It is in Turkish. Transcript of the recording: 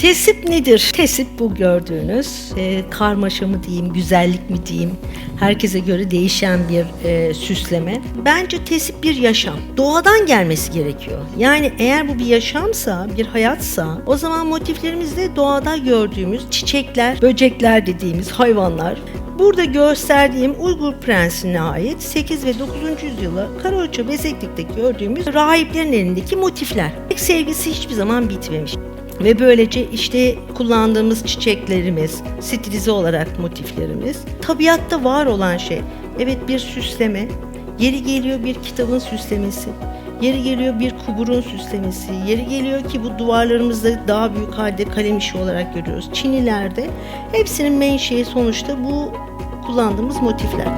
Tesip nedir? Tesip bu gördüğünüz e, karmaşa mı diyeyim, güzellik mi diyeyim, herkese göre değişen bir e, süsleme. Bence tesip bir yaşam. Doğadan gelmesi gerekiyor. Yani eğer bu bir yaşamsa, bir hayatsa o zaman motiflerimiz de doğada gördüğümüz çiçekler, böcekler dediğimiz hayvanlar. Burada gösterdiğim Uygur prensine ait 8 ve 9. yüzyıla Karaoça Bezeklik'te gördüğümüz rahiplerin elindeki motifler. Sevgisi hiçbir zaman bitmemiş. Ve böylece işte kullandığımız çiçeklerimiz, stilize olarak motiflerimiz, tabiatta var olan şey. Evet bir süsleme, yeri geliyor bir kitabın süslemesi, yeri geliyor bir kuburun süslemesi, yeri geliyor ki bu duvarlarımızda daha büyük halde kalem işi olarak görüyoruz. Çinilerde hepsinin menşei sonuçta bu kullandığımız motifler.